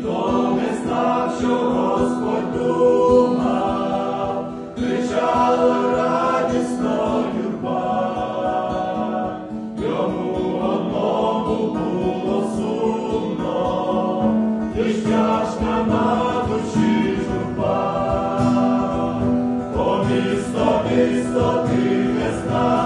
Ніхто не знав, що Господь думав, кричала радісно юрба, йому одному було сумно, лиш тяжка на душі журба, О, місто, місто, ти не знав.